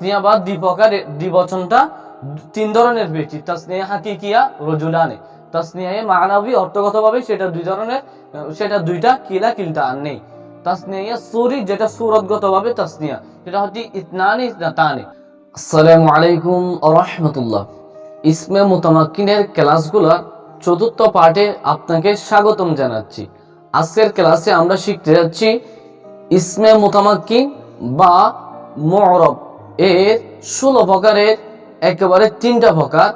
তাসনিয়া বা দ্বিপ্রকার দ্বিবচনটা তিন ধরনের পেয়েছি তাসনিয়া হাকিকিয়া রজুলানে তাসনিয়ায় মানাবি অর্থগতভাবে সেটা দুই ধরনের, সেটা দুইটা কিলা কিলতা আর নেই। তাসনিয়া যেটা সুরতগতভাবে তাসনিয়া সেটা হচ্ছে আসসালামু আলাইকুম ইসমে চতুর্থ পার্টে আপনাকে স্বাগতম জানাচ্ছি। আজকের ক্লাসে আমরা শিখতে যাচ্ছি ইসমে মুতামাক্কিন বা মরব এর ষোলো প্রকারের একেবারে তিনটা প্রকার,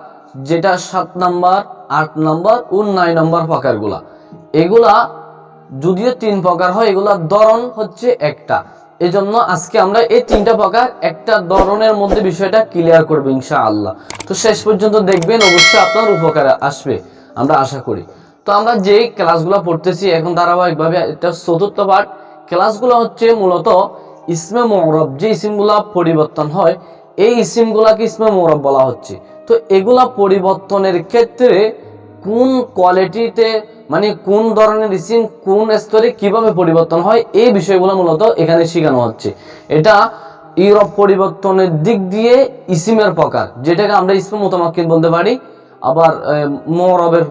যেটা সাত নাম্বার, আট নাম্বার ও নয় নম্বর প্রকারগুলা। এগুলা যদিও তিন প্রকার হয় এগুলার ধরন হচ্ছে একটা। এজন্য আজকে আমরা এই তিনটা প্রকার, একটা ধরনের মধ্যে বিষয়টা ক্লিয়ার করব ইনশা আল্লাহ তো শেষ পর্যন্ত দেখবেন, অবশ্যই আপনার উপকারে আসবে, আমরা আশা করি। তো আমরা যে ক্লাসগুলো পড়তেছি, এখন ধারাবাহিকভাবে এটা চতুর্থ পাঠ ক্লাসগুলো হচ্ছে মূলত ইসমে মৌরব যে ইসিমগুলা পরিবর্তন হয়, এই ইসিমগুলাকে ইসমে মৌরব বলা হচ্ছে। তো এগুলা পরিবর্তনের ক্ষেত্রে কোন কোয়ালিটিতে মানে কোন ধরনের ইসিম কোন স্তরে কীভাবে পরিবর্তন হয়, এই বিষয়গুলো মূলত এখানে শেখানো হচ্ছে। এটা ইউরোপ পরিবর্তনের দিক দিয়ে ইসিমের প্রকার, যেটাকে আমরা ইসমে মোতামাক্কিন বলতে পারি, আবার মৌরবের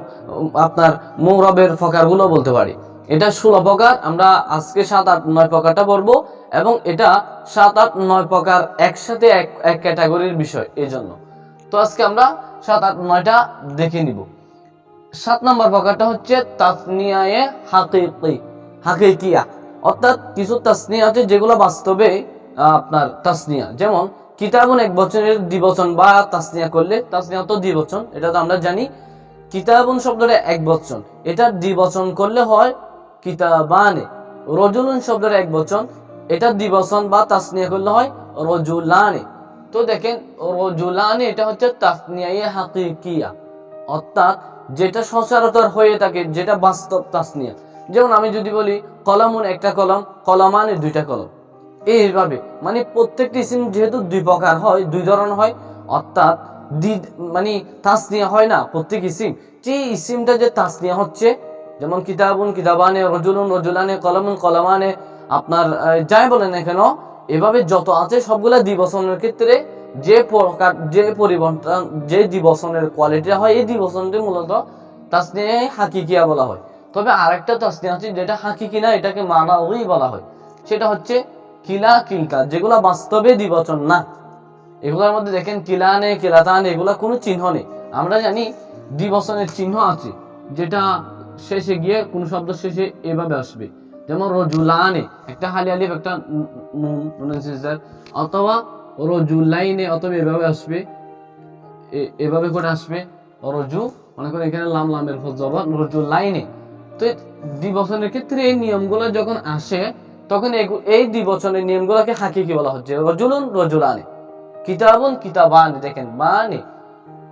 আপনার মৌরবের প্রকারগুলো বলতে পারি। এটা ষোলো প্রকার, আমরা আজকে সাত, আট, নয় প্রকারটা পড়ব এবং এটা সাত, আট, নয় প্রকার একসাথে এক এক ক্যাটাগরির বিষয় এই জন্য। তো আজকে আমরা সাত, আট, নয়টা দেখে নিব। সাত নম্বর প্রকারটা হচ্ছে তাসনিয়ায়ে হাকিকি, হাকিকিয়া। অর্থাৎ কিছু তাসনিয়া আছে যেগুলো বাস্তবে আপনার তাসনিয়া। যেমন, কিতাবুন এক বছরের দ্বিবচন বা তাসনিয়া করলে, তাসনিয়া তো দ্বিবচন, এটা তো আমরা জানি। কিতাবুন শব্দটা এক বচন, এটা দ্বিবচন করলে হয় কিতাবানে। রজুলুন শব্দের এক বচন। এটা দ্বিবচন বা তাসনিয়া করলে হয় রজুলানে। তো দেখেন, রজুলানে এটা হচ্ছে তাসনিয়ায়ে হাকিকিয়া। অর্থাৎ যেটা সচরাচর হয়ে থাকে, যেটা বাস্তব তাসনিয়া। যেমন আমি যদি বলি, কলমুন একটা কলম, কলমানে দুইটা কলম। এইভাবে মানে প্রত্যেকটি সিম যেহেতু দুই প্রকার হয়, দুই ধরনের হয়, অর্থাৎ মানে তাসনিয়া হয় না প্রত্যেক ইসিম। যে ইসিমটা যে তাসনিয়া হচ্ছে যেমন কিতাবুন, কিতাবানে, রজুলুন, রজুলানে, কলমুন, কলমানে, আপনার যাই বলেন না কেন, এভাবে যত আছে সবগুলা দ্বিবচনের ক্ষেত্রে যে প্রকার, যে পরিবর্তন, যে দ্বিবচনের কোয়ালিটি হয়, এই দ্বিবচনটি মূলত তাসনিয়া হাকিকিয়া বলা হয়। তবে আরেকটা তাসনিয়া আছে যেটা হাকিকি না, এটাকে মানাউই বলা হয়। সেটা হচ্ছে কিলা কিলকা, যেগুলা বাস্তবে দ্বিবচন না। এগুলোর মধ্যে দেখেন কিলা কিলানে কিলাতান এগুলো কোনো চিহ্ন নেই। আমরা জানি দ্বিবচনের চিহ্ন আছে, যেটা শেষে গিয়ে কোন শব্দ শেষে এভাবে আসবে। যেমন রজুলানে একটা হালি আলিফ, একটা নুন অথবা রজুলাইনে অথবা এভাবে আসবে এভাবে করে আসবে, রজু, মনে করেন এখানে লাম, লামের জবান রজুলাইনে। তো দ্বিবচনের ক্ষেত্রে এই নিয়মগুলো যখন আসে, তখন এই দ্বিবচনের নিয়মগুলোকে হাকিকি বলা হচ্ছে। রজুলুন রজুলানে। কিতাবুন কিতাবান, দেখেন মানে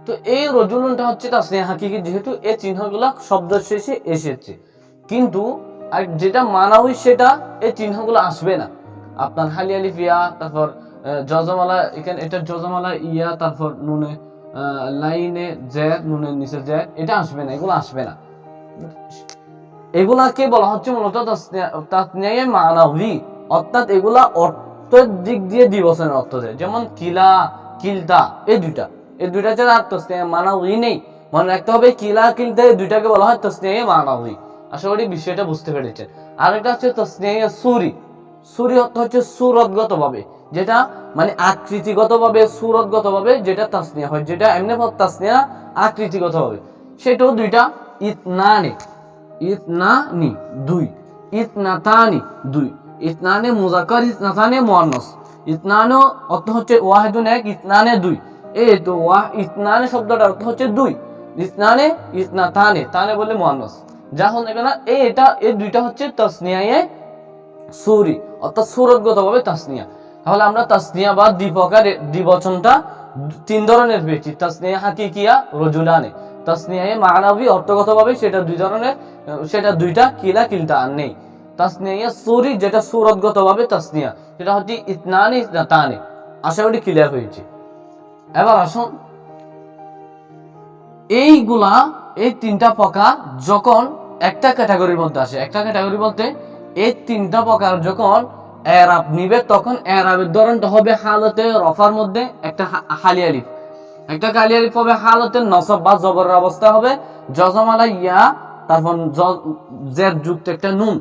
তো এই রজুলুনটা হচ্ছে তাসনিয়া হাকিকি যেহেতু এই চিহ্নগুলো শব্দ শেষে এসেছে। কিন্তু আর যেটা মানাউই সেটা এই চিহ্নগুলো আসবে না। আপনার হালি আলিফ ইয়া, তারপর জজমালা, এখানে এটা জজমালা ইয়া, তারপর নুনে লাইনে জ্যাদ নুনের নিচে জ্যাদ, এটা আসবে না, এগুলো আসবে না। এগুলাকে বলা হচ্ছে মূলত তাসনিয়ায়ে মানাউই অর্থাৎ এগুলা অর্থের দিক দিয়ে দিবসনের অর্থ দেয়। যেমন কিলা কিলতা এই দুইটা। এই দুইটা ছাড়া আর তসনিয়া মানাউই নেই। মনে রাখতে হবে, কিলা এই দুইটাকে বলা হয় তসনিয়ায়ে মানাউই আশা করি বিষয়টা বুঝতে পেরেছেন। আরেকটা হচ্ছে তসনিয়ায়ে সুরি। সুরি অর্থ হচ্ছে সুরতগত ভাবে যেটা মানে আকৃতিগত ভাবে সুরতগত ভাবে যেটা তাসনিয়া হয়, যেটা এমনি পদ তাসনিয়া আকৃতিগত ভাবে সেটাও দুইটা ইতনানে। ইতনানি দুই। ইতনাতানি দুই। ইতনানে মুজাক্কার, ইতনাতানে মুয়ান্নাস। ইতনানো অর্থ হচ্ছে ওয়াহিদুন এক, ইতনানে দুই। তো ওয়াহ ইতনানে শব্দটার অর্থ হচ্ছে দুই। ইতনানে, ইতনাতানে, তানে বলে হন এখানে এই এটা এই দুইটা হচ্ছে সুরি, অর্থাৎ তাসনিয়া। তাহলে আমরা তাসনিয়া বা দ্বিবচনটা তিন ধরনের পেয়েছি। তাসনিয়া হাকিকিয়া, রজুলানে। অর্থগতভাবে সেটা দুই ধরনের, সেটা দুইটা, কিলা কিলতা আর নেই। তাসনিয়া সুরি, যেটা সুরতগত ভাবে তাসনিয়া, সেটা হচ্ছে ইতনানি, ইতনাতানে। আশা করি ক্লিয়ার হয়েছে। এবার আসুন। এইগুলা, এই তিনটা প্রকার যখন একটা ক্যাটাগরির মধ্যে আসে, একটা ক্যাটাগরি বলতে এই তিনটা প্রকার যখন এরাব নিবে, তখন এরাবের ধরনটা হবে হালতে রফার মধ্যে একটা হালি একটা কালি আলিফ হবে হালতে নসব বা জবরের অবস্থা হবে জজমালা ইয়া, তারপর জের যুক্ত একটা নুন।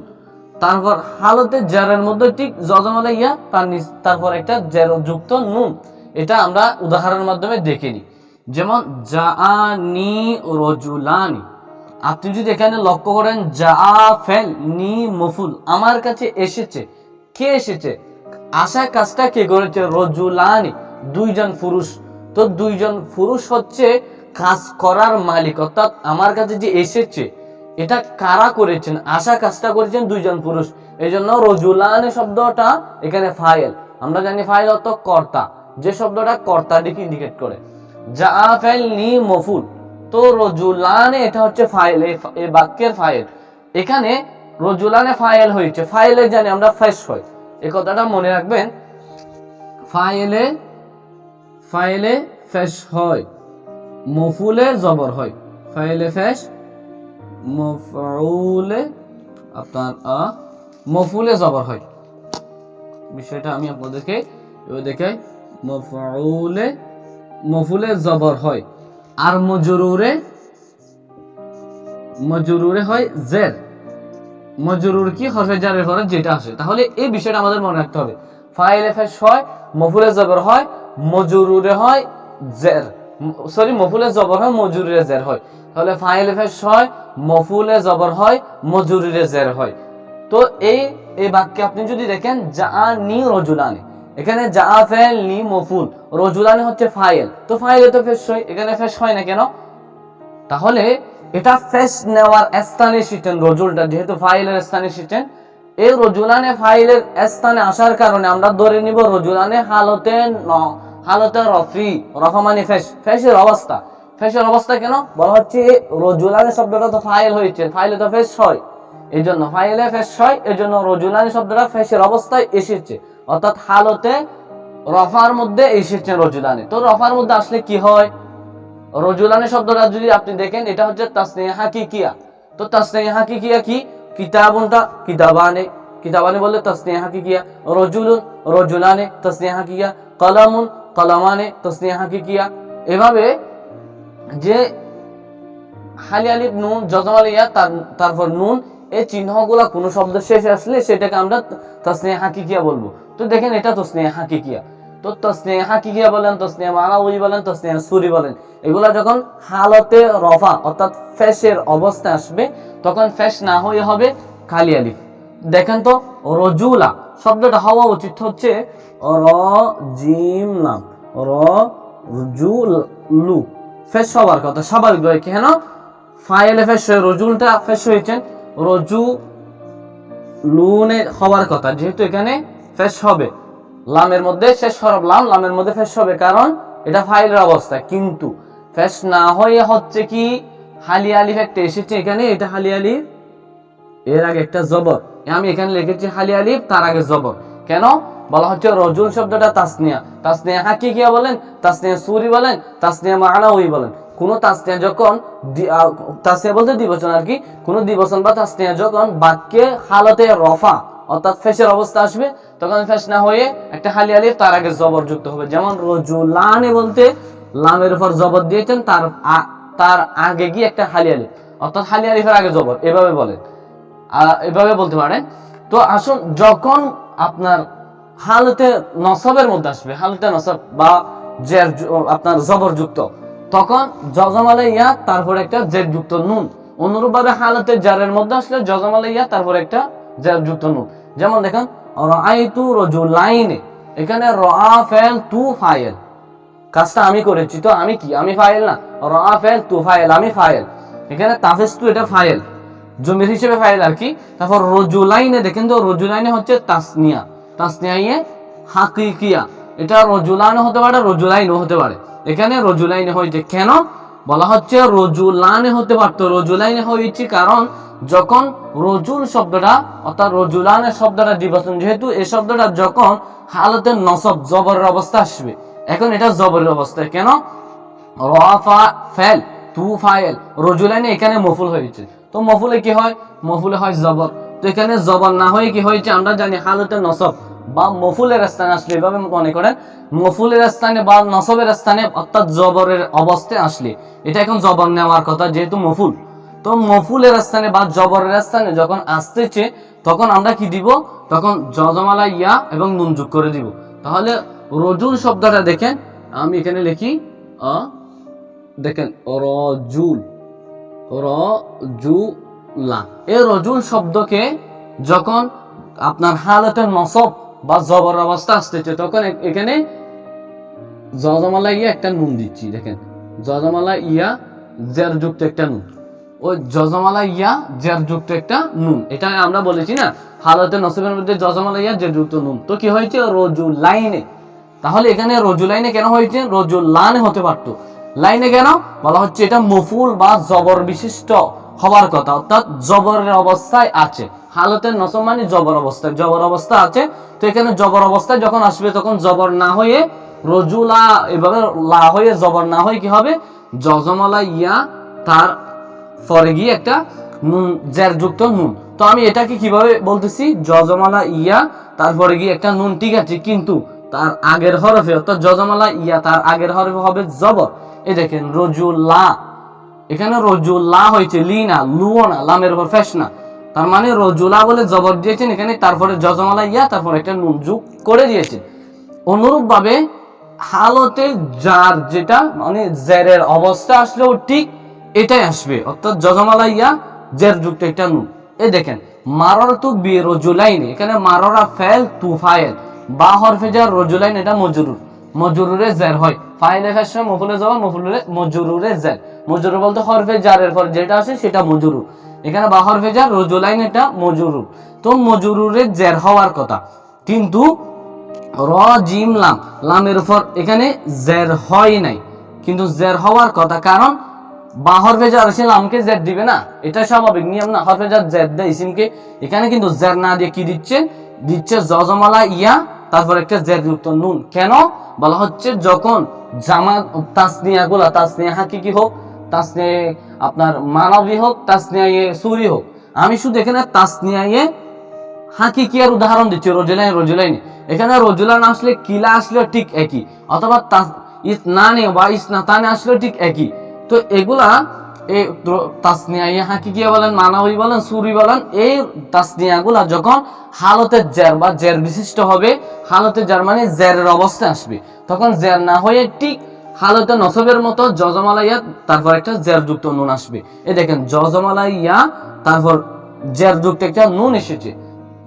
তারপর হালতে জেরের মধ্যে ঠিক জজমালা ইয়া, তার তারপর একটা জের যুক্ত নুন। এটা আমরা উদাহরণের মাধ্যমে দেখে নিই। যেমন, জাআনি রজুলানি। আপনি যদি এখানে লক্ষ্য করেন যা ফেল নি, মফুল, আমার কাছে এসেছে। কে এসেছে? আশা কাজটা কে করেছে? রজুলানি। দুইজন পুরুষ। তো দুইজন পুরুষ হচ্ছে কাজ করার মালিক। অর্থাৎ আমার কাছে যে এসেছে, এটা কারা করেছেন? আশা কাজটা করেছেন দুইজন পুরুষ। এই জন্য রজুলানি শব্দটা এখানে ফাইল আমরা জানি ফাইল অর্থ কর্তা। যে শব্দটা কর্তা দিকে ইন্ডিকেট করে। মফুল। তো রজুলানে এটা হচ্ছে ফাইল বাক্যের ফাইল। এখানে রজুলানে ফাইল হয়েছে। ফাইলে জানি আমরা হয় এই কথাটা মনে রাখবেন। ফাইলে ফাইলে ফেস হয় মফুলে জবর হয় ফাইলে ফেস মফউলে আপনার মফুলে জবর হয় বিষয়টা আমি আপনাদেরকে দেখে মফউলে মফুলে জবর হয়। আর মজরুরে মজরুরে হয় জের। মজরুর কি হরফে জারের পরে যেটা আসে। তাহলে এই বিষয়টা আমাদের মনে রাখতে হবে। ফাইল এফেস হয় মফুলে জবর হয়, মজরুরে হয় জের। সরি মফুলে জবর হয়, মজুরিরে জের হয়। তাহলে ফাইল এফেস হয় মফুলে জবর হয়, মজুরিরে জের হয়। তো এই এই বাক্যে আপনি যদি দেখেন জানি রজুলানি। এখানে যা ফেল নি মফুল রজুলানি হচ্ছে ফাইল। তো ফাইলে তো ফেস হয়, এখানে ফেস হয় না কেন? তাহলে এটা ফেস নেওয়ার স্থানে এসেছেন রজুলটা, যেহেতু ফাইলের স্থানে এসেছেন এই রজুলানে ফাইলের স্থানে আসার কারণে আমরা ধরে নিব রজুলানে হালতে ন হালতে রফি, রফা মানে ফেস। ফেসের অবস্থা। ফেসের অবস্থা কেন? বলা হচ্ছে রজুলানে শব্দটা তো ফাইল হয়েছে, ফাইলে তো ফেস হয়। এই জন্য ফাইলে ফেস হয়, এই জন্য রজুলানি শব্দটা ফেসের অবস্থায় এসেছে। অর্থাৎ হালতে রফার মধ্যে এসেছে রজুলানি। তো রফার মধ্যে আসলে কি হয়? রজুলানি শব্দটা যদি আপনি দেখেন, এটা হচ্ছে তাসনিয়া হাকিকিয়া তো তাসনিয়া হাকিকিয়া কি? কিতাবুনটা কিতাবানে। কিতাবানে বললে তাসনিয়া হাকিকিয়া রজুলুন রজুলানে তাসনিয়া হাকিকিয়া কলামুন কলামানে কি কিয়া? এভাবে যে হালি আলিফ নুন যজমাল তার- তারপর নুন এই চিহ্নগুলা কোন শব্দ শেষে আসলে সেটাকে আমরা তসনিয়া হাকিকিয়া বলব। তো দেখেন এটা তসনিয়া হাকিকিয়া। তো তসনিয়া হাকিকিয়া বলেন, তসনিয়া মানাউই বলেন, তসনিয়া সুরি বলেন। এগুলা যখন হালতে রফা অর্থাৎ ফেসের অবস্থা আসবে, তখন ফেস না হয়ে হবে খালি আলিফ। দেখেন তো, রজুলা শব্দটা হওয়া উচিত হচ্ছে র, জিম নাম। র, রজুলু ফেস হওয়ার কথা স্বাভাবিকভাবে কেন ফাইলে ফেস রজুলটা ফেস হয়েছেন রজু লুনে হওয়ার কথা, যেহেতু এখানে ফেস হবে। লামের মধ্যে শেষ হরফ লাম, লামের মধ্যে ফেস হবে কারণ এটা ফাইলের অবস্থা। কিন্তু ফেস না হয়ে হচ্ছে কি? হালি আলিফ একটা এসেছে এখানে, এটা হালি আলিফ? এর আগে একটা জবর। আমি এখানে লিখেছি হালি আলিফ, তার আগে জবর। কেন? বলা হচ্ছে রজুল শব্দটা তাসনিয়া। তাসনিয়া হাকিকিয়া বলেন, তাসনিয়া সুরি বলেন, তাসনিয়া মানাউই বলেন। কোন তাসনিয়া যখন তাসনিয়া বলতে দিবচন আর কি, কোনো দিবচন বা তাসনিয়া যখন বাক্যে হালতে রফা, অর্থাৎ ফেসের অবস্থা আসবে, তখন ফেস না হয়ে একটা হালি আলিফ তার আগে জবর যুক্ত হবে। যেমন রজুলানে বলতে লামের উপর জবর দিয়েছেন, তার তার আগে গিয়ে একটা হালি আলিফ, অর্থাৎ হালি আলিফের আগে জবর, এভাবে বলেন এভাবে বলতে পারেন তো আসুন, যখন আপনার হালতে নসবের মধ্যে আসবে, হালতে নসব বা জের আপনার জবর যুক্ত তখন জজমালে ইয়া তারপর একটা জের যুক্ত নুন। অনুরূপ ভাবে হালতে জারের মধ্যে আসলে জজমালে ইয়া তারপর একটা জের যুক্ত নুন। যেমন দেখেন, রাআইতু রজুলাইনে এখানে রা ফেল তু ফাইল কাজটা আমি করেছি তো আমি কি? আমি ফাইল না। রা ফেল তু ফাইল আমি ফাইল। এখানে তাফেস তু এটা ফাইল। জমির হিসেবে ফাইল আর কি? তারপর রজুলাইনে দেখেন তো, রজুলাইনে হচ্ছে তাসনিয়া। তাসনিয়াইয়ে হাকিকিয়া। এটা রজুলানে হতে পারে রজুলাইনও হতে পারে। এখানে রজুলাইনে হয়েছে কেন? বলা হচ্ছে রজুলানে হতে পারতো। রজুলাইনে হয়েছে কারণ, যখন রজুল শব্দটা, অর্থাৎ রজুলানের শব্দটা দিবসন যেহেতু এই শব্দটা যখন হালতের নসব, জবরের অবস্থা আসবে। এখন এটা জবরের অবস্থা। কেন? রফা ফেল, তু ফাইল রজুলাইনে এখানে মফুল হয়েছে। তো মফুলে কি হয়? মফুলে হয় জবর। তো এখানে জবর না হয়ে কি হয়েছে? আমরা জানি হালতে নসব। বা মফুলের স্থানে আসলে এভাবে মনে করেন, মফুলের স্থানে বা নসবের স্থানে অর্থাৎ জবরের অবস্থায় আসলে। এটা এখন জবর নেওয়ার কথা, যেহেতু মফুল। তো মফুলের স্থানে বা জবরের স্থানে যখন আসতেছে, তখন আমরা কি দিব? তখন জজমালা ইয়া এবং নুন যোগ করে দিব। তাহলে রজুল শব্দটা দেখেন, আমি এখানে লিখি, আ, দেখেন, রজুল, রজুলা। এই রজুল শব্দকে যখন আপনার হালতের নসব বা জবর অবস্থা আসতেছে তখন এখানে জজমালা ইয়া একটা নুন দিচ্ছি, দেখেন। জজমালা ইয়া, জের যুক্ত একটা নুন। ওই জজমালা ইয়া, জের যুক্ত একটা নুন। এটা আমরা বলেছি না, হালতে নসবের মধ্যে জজমালা ইয়া, জের যুক্ত নুন। তো কি হয়েছে? রজুল লাইনে তাহলে এখানে রজু লাইনে কেন হয়েছে? রজুল লানে হতে পারতো। লাইনে কেন? বলা হচ্ছে এটা মফুল বা জবর বিশিষ্ট হওয়ার কথা, অর্থাৎ জবরের অবস্থায় আছে। হালতের নসব মানে জবর অবস্থায় জবর অবস্থা আছে, তো এখানে জবর অবস্থায় যখন আসবে তখন জবর না হয়ে, রজুলা এভাবে লা হয়ে জবর না হয়ে কি হবে? জজমালা ইয়া তার পরে গিয়ে একটা নুন জের যুক্ত নুন। তো আমি এটাকে কীভাবে বলতেছি? জজমালা ইয়া তারপরে গিয়ে একটা নুন, ঠিক আছে, কিন্তু তার আগের হরফে, অর্থাৎ জজমালা ইয়া তার আগের হরফে হবে জবর। এই দেখেন রজুল্লা এখানে রজুল্লা হয়েছে, লি না, লুও না, লামের উপর ফেস না। তার মানে রজুলা বলে জবর দিয়েছেন এখানে, তারপরে জজমালা ইয়া, তারপর একটা নুন যোগ করে দিয়েছেন। অনুরূপ ভাবে হালতে যার যেটা মানে জেরের অবস্থা আসলেও ঠিক এটাই আসবে। অর্থাৎ জজমালা ইয়া জের যুক্ত একটা নুন। এই দেখেন মারর তু বি রজুলাইন, এখানে মাররা ফেল তু ফাইল বা হরফে যার রজুলাইন, এটা মজরুর। মজরুরে জের হয়। ফাইলে ফেসে মফুলে যাওয়া মফুলে মজরুরে জের মজরুর বলতে হরফে জারের পর যেটা আসে সেটা মজরুর। এখানে বা হরফে যার রজুলাইন এটা মজরুর তো মজরুরে জের হওয়ার কথা। কিন্তু র, জিম, লাম, লামের উপর এখানে জের হয় নাই। কিন্তু জের হওয়ার কথা, কারণ বা হরফে জার লামকে জের দিবে না। এটা স্বাভাবিক, নিয়ম না। হরফে জার জের দেয় ইসিমকে। এখানে কিন্তু জের না দিয়ে কি দিচ্ছে? দিচ্ছে জজমালা ইয়া, তারপর একটা জের যুক্ত নুন। কেন? বলা হচ্ছে যখন জামা তাসনিয়া গুলা তাসনিয়া হাকিকি হোক, তাসনিয়া আপনার মানবী হোক তাসনিয়া সুরি হোক, আমি শুধু এখানে তাসনিয়া হাকিকিয়ার উদাহরণ দিচ্ছি, রজুলাইন রজুলাইন। এখানে রজুলান আসলে কিলা আসলে ঠিক একই, অথবা ইসনানে বা ইসনাতানে আসলে ঠিক একই। তো এগুলা এই তাসনিয়া হাকিকিয়া বলেন, মানাবি বলেন, সুরি বলেন, এই তাসনিয়াগুলা যখন হালতের জের বা জের বিশিষ্ট হবে হালতের জের মানে জেরের অবস্থায় আসবে। তখন জের না হয়ে ঠিক হালতে নসবের মতো জজমালা ইয়া তারপর একটা জের যুক্ত নুন আসবে। এ দেখেন, জজমালাইয়া তারপর জের যুক্ত একটা নুন এসেছে।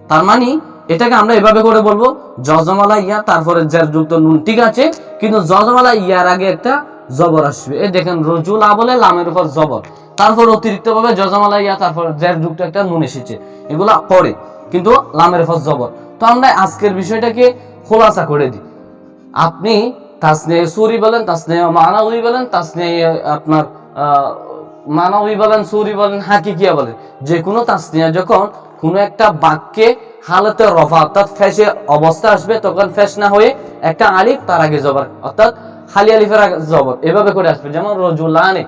তার মানে এটাকে আমরা এভাবে করে বলব জজমালা ইয়া তারপরে জের যুক্ত নুন ঠিক আছে, কিন্তু জজমালা ইয়ার আগে একটা জবর আসবে। এই দেখেন রজুলা বলে লামের উপর জবর। তারপর অতিরিক্ত ভাবে জজমালা ইয়া তারপর জের যুক্ত একটা নুন এসেছে। এগুলা পরে কিন্তু লামের উপর জবর। তো আমরা আজকের বিষয়টাকে খোলাসা করে দিই। আপনি তাসনে সুরি বলেন তাসনে মানাবি বলেন তাসনে আপনার আহ, বলেন সুরি বলেন হাকিকিয়া বলেন। যে কোনো তাসনিয়া যখন কোনো একটা বাক্যে হালতে রফা অর্থাৎ ফেসে অবস্থা আসবে তখন ফেস না হয়ে একটা আলিফ তার আগে জবর অর্থাৎ খালি আলিফের আগে জবর এভাবে করে আসবে। যেমন রজুলানে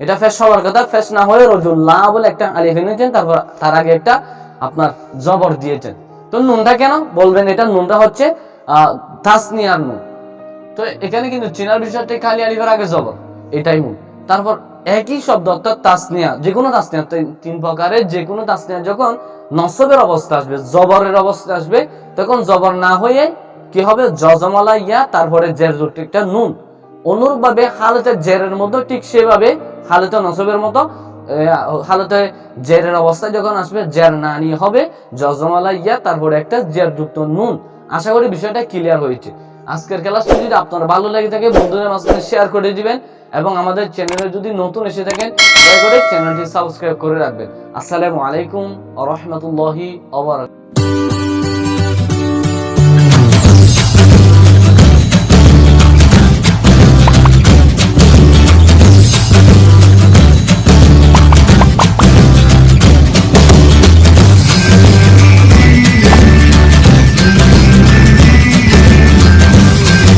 এটা ফেস হওয়ার কথা ফেস না হয়ে রজুল্লাহ বলে একটা আলিফ এনেছেন তারপর তার আগে একটা আপনার জবর দিয়েছেন। তো নুনটা কেন বলবেন এটা? নুনটা হচ্ছে আহ তাসনিয়ার নুন। তো এখানে কিন্তু চেনার বিষয়টা খালি আলিফের আগে জবর এটাই মূল। তারপর একই শব্দ অর্থাৎ তাসনিয়া যে কোনো তাসনিয়া, তিন- প্রকারের যে কোনো তাসনিয়া যখন নসবের অবস্থা আসবে, জবরের অবস্থা আসবে, তখন জবর না হয়ে কি হবে? জজমালা ইয়া, তারপরে জের একটা নুন। অনুরূপ ভাবে হালতে জেরের মতো ঠিক সেভাবে হালতে নসবের মতো হালতে জেরের অবস্থা যখন আসবে, জের না নিয়ে হবে, জজমালা ইয়া, তারপরে একটা জের যুক্ত নুন। আশা করি বিষয়টা ক্লিয়ার হয়েছে। আজকের খেলা যদি আপনার ভালো লেগে থাকে বন্ধুদের মাঝখানে শেয়ার করে দিবেন এবং আমাদের চ্যানেলে যদি নতুন এসে থাকেন, দয়া করে চ্যানেলটি সাবস্ক্রাইব করে রাখবেন। আসসালামু আলাইকুম আ রহমতুল্লাহি